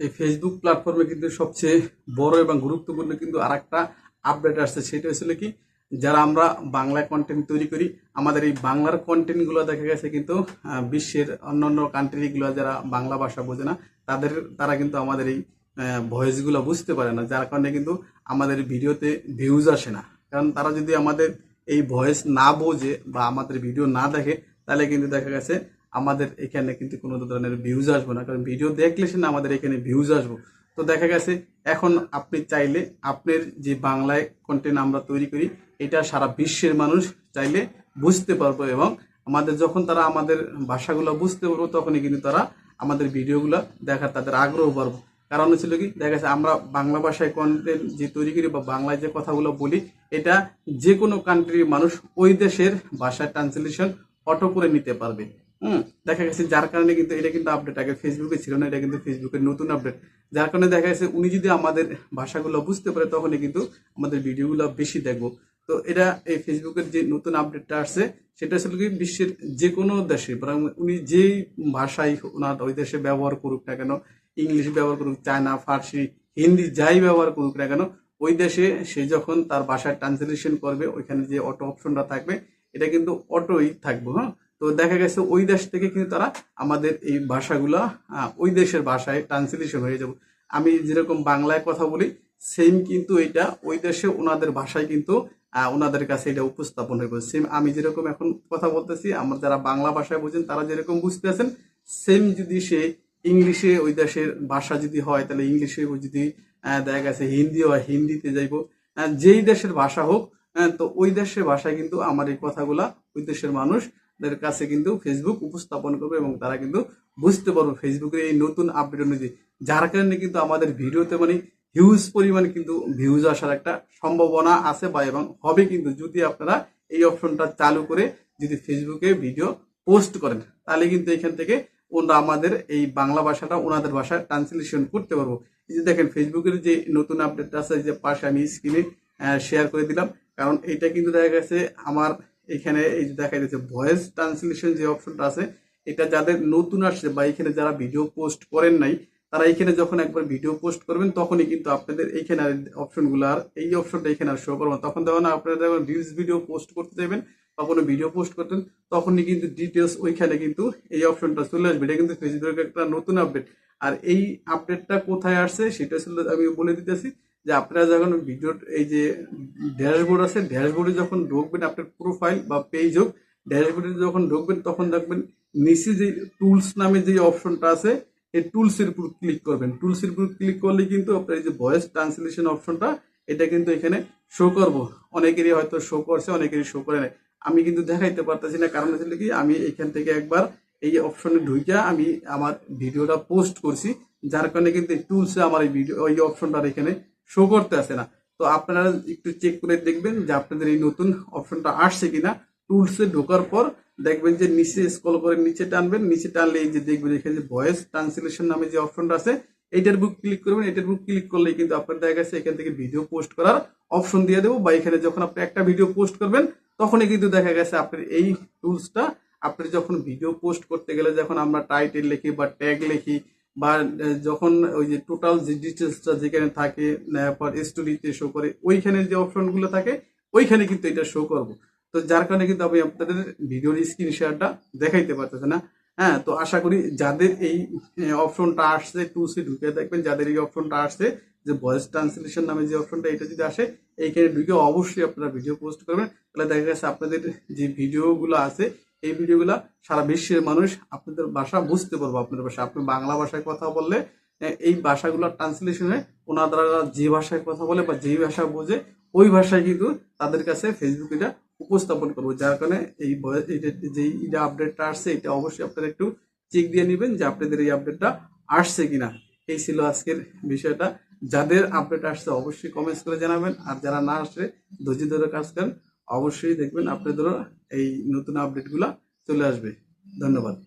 এই ফেসবুক প্ল্যাটফর্মে কিন্তু সবচেয়ে বড় এবং গুরুত্বপূর্ণ কিন্তু আর একটা আপডেট আসছে, সেটা হচ্ছিল কি, যারা আমরা বাংলা কন্টেন্ট তৈরি করি, আমাদের এই বাংলার কন্টেন্টগুলো দেখা গেছে কিন্তু বিশ্বের অন্যান্য কান্ট্রিগুলো যারা বাংলা ভাষা বোঝে না, তাদের, তারা কিন্তু আমাদের এই ভয়েসগুলো বুঝতে পারে না, যার কারণে কিন্তু আমাদের ভিডিওতে ভিউজ আসে না। কারণ তারা যদি আমাদের এই ভয়েস না বোঝে বা আমাদের ভিডিও না দেখে, তাহলে কিন্তু দেখা গেছে আমাদের এখানে কিন্তু কোনো ধরনের ভিউজ আসব না, কারণ ভিডিও দেখলে সে না আমাদের এখানে ভিউজ আসব। তো দেখা গেছে, এখন আপনি চাইলে আপনার যে বাংলায় কন্টেন্ট আমরা তৈরি করি, এটা সারা বিশ্বের মানুষ চাইলে বুঝতে পারব এবং আমাদের যখন তারা আমাদের ভাষাগুলো বুঝতে পারব, তখনই কিন্তু তারা আমাদের ভিডিওগুলো দেখার তাদের আগ্রহ বাড়বো। কারণ হচ্ছিল কি, দেখা গেছে আমরা বাংলা ভাষায় কন্টেন্ট যে তৈরি করি বা বাংলায় যে কথাগুলো বলি, এটা যে কোনো কান্ট্রির মানুষ ওই দেশের ভাষায় ট্রান্সলেশন অটো করে নিতে পারবে। হুম। দেখা গেছে যার কারণে কিন্তু এটা কিন্তু আপডেট আগে ফেসবুকে ছিল না, এটা কিন্তু ফেসবুকের নতুন আপডেট যার কারণে দেখা গেছে উনি যদি আমাদের ভাষাগুলো বুঝতে পারে, তখনই কিন্তু আমাদের ভিডিওগুলো বেশি দেখব। তো এটা এই ফেসবুকের যে নতুন আপডেটটা আসছে, সেটা আসলে কি বিশ্বের যে কোনো দেশে, বরং উনি যেই ভাষাই ওনার ওই দেশে ব্যবহার করুক না কেন, ইংলিশ ব্যবহার করুক, চায়না, ফার্সি, হিন্দি যাই ব্যবহার করুক না কেন, ওই দেশে সে যখন তার ভাষায় ট্রান্সলেশন করবে, ওইখানে যে অটো অপশনটা থাকবে, এটা কিন্তু অটোই থাকবে হ্যাঁ। তো দেখা গেছে ওই দেশ থেকে কিন্তু তারা আমাদের এই ভাষাগুলো ওই দেশের ভাষায় ট্রান্সলেশন হয়ে যাবে। আমি যেরকম বাংলায় কথা বলি সেম কিন্তু এটা ওই দেশে ওনাদের ভাষায় কিন্তু ওনাদের কাছে এটা উপস্থাপন হয়ে সেম আমি যেরকম এখন কথা বলতেছি, আমার যারা বাংলা ভাষায় বোঝেন, তারা যেরকম বুঝতে আছেন সেম যদি সে ইংলিশে ওই দেশের ভাষা যদি হয়, তাহলে ইংলিশে যদি দেখা গেছে হিন্দি হয়, হিন্দিতে যাইব। যেই দেশের ভাষা হোক তো ওই দেশের ভাষায় কিন্তু আমার এই কথাগুলা, ওই দেশের মানুষদের কাছে কিন্তু ফেসবুক উপস্থাপন করবে এবং তারা কিন্তু বুঝতে পারবে ফেসবুকের এই নতুন আপডেট অনুযায়ী। যার কারণে কিন্তু আমাদের ভিডিওতে মানে হিউজ পরিমাণে কিন্তু ভিউজ আসার একটা সম্ভাবনা আছে বা এবং হবে কিন্তু যদি আপনারা এই অপশনটা চালু করে যদি ফেসবুকে ভিডিও পোস্ট করেন, তাহলে কিন্তু এখান থেকে ওনারা আমাদের এই বাংলা ভাষাটা, ওনাদের ভাষায় ট্রান্সলেশন করতে পারব। এই যে দেখেন ফেসবুকের যে নতুন আপডেটটা আছে যে পাশে আমি স্ক্রিনে শেয়ার করে দিলাম। কারণ এটা কিন্তু দেখা গেছে আমার এখানে এই যে দেখা যাচ্ছে ভয়েস ট্রান্সলেশন যে অপশনটা আছে, এটা যাদের নতুন আসছে বা এখানে যারা ভিডিও পোস্ট করেন নাই, তারা এখানে যখন একবার ভিডিও পোস্ট করবেন, তখনই কিন্তু আপনাদের এইখানে অপশনগুলো আর এই অপশনটা এখানে আর শো করবেন তখন যখন আপনারা যখন রিলস ভিডিও পোস্ট করতে যাবেন বা কোনো ভিডিও পোস্ট করতেন, তখনই কিন্তু ডিটেলস ওইখানে কিন্তু এই অপশনটা চলে আসবে। এটা কিন্তু ফেসবুকের একটা নতুন আপডেট আর এই আপডেটটা কোথায় আসছে, সেটা আমি বলে দিতেছি। যে আপনারা যখন ভিডিও এই যে ড্যাশবোর্ড আছে ড্যাশবোর্ডে যখন ঢুকবেন আপনার প্রোফাইল বা পেজ হোক ড্যাশবোর্ডে যখন ঢুকবেন তখন দেখবেন নিচে যে টুলস নামে যে অপশনটা আছে, এই টুলসের উপর ক্লিক করবেন। টুলসের উপর ক্লিক করলে কিন্তু আপনার এই যে ভয়েস ট্রান্সলেশন অপশনটা এটা কিন্তু এখানে শো করব। অনেকেরই হয়তো শো করছে, অনেকেরই শো করে নাই। আমি কিন্তু দেখাইতে পারতেছি না, কারণ হচ্ছে কি, আমি এখান থেকে একবার এই অপশনে ঢুইকা আমি আমার ভিডিওটা পোস্ট করছি, যার কারণে কিন্তু টুলসে আমার এই ভিডিও এই অপশনটা আর এখানে শো করতে আসে না। তো আপনারা একটু চেক করে দেখবেন যে আপনাদের এই নতুন অপশনটা আসছে কিনা। টুলসে ঢোকার পর দেখবেন যে নিচে স্কল করে নিচে টানবেন। নিচে টানলে এই যে দেখবেন এখানে যে ভয়েস ট্রান্সলেশন নামে যে অপশনটা আছে এইটার বুক ক্লিক করবেন। এটার বুক ক্লিক করলে কিন্তু আপনার দেখা গেছে এখান থেকে ভিডিও পোস্ট করার অপশন দিয়ে দেবো বা এখানে যখন আপনি একটা ভিডিও পোস্ট করবেন, তখনই কিন্তু দেখা গেছে আপনার এই টুলসটা আপনি যখন ভিডিও পোস্ট করতে গেলে যখন আমরা টাইটেল লিখি বা ট্যাগ লিখি বা যখন ওই যে টোটাল যে ডিটেলসটা যেখানে থাকে পর স্টোরিতে শো করে, ওইখানে যে অপশনগুলো থাকে, ওইখানে কিন্তু এটা শো করব। তো যার কারণে কিন্তু আমি আপনাদের ভিডিওর স্ক্রিন শেয়ারটা দেখাইতে পারতেছে না। হ্যাঁ তো আশা করি যাদের এই অপশনটা আসছে টু সি ঢুকে দেখবেন, যাদের এই অপশনটা আসছে, যে ভয়েস ট্রান্সলেশন নামে যে অপশনটা এটা যদি আসে, এইখানে ঢুকে অবশ্যই আপনারা ভিডিও পোস্ট করবেন। তাহলে দেখা গেছে আপনাদের যে ভিডিওগুলো আছে এই ভিডিওগুলো সারা বিশ্বের মানুষ আপনাদের ভাষা বুঝতে পারব আপনাদের ভাষা। আপনি বাংলা ভাষায় কথা বললে এই ভাষাগুলো ট্রান্সলেশনে ওনারা যে ভাষায় কথা বলে বা যেই ভাষা বোঝে, ওই ভাষায় কিন্তু তাদের কাছে ফেসবুক এটা উপস্থাপন করব। যার কারণে এই যেই এটা আপডেটটা আসছে, এটা অবশ্যই আপনারা একটু চেক দিয়ে নেবেন যে আপনাদের এই আপডেটটা আসছে কিনা। এই ছিল আজকের বিষয়টা। যাদের আপডেট আসছে, অবশ্যই কমেন্টস করে জানাবেন। আর যারা না আসছে, ধৈর্য ধরে কাজ করেন। অবশ্যই দেখবেন আপনাদেরও এই নতুন আপডেটগুলো চলে আসবে। ধন্যবাদ।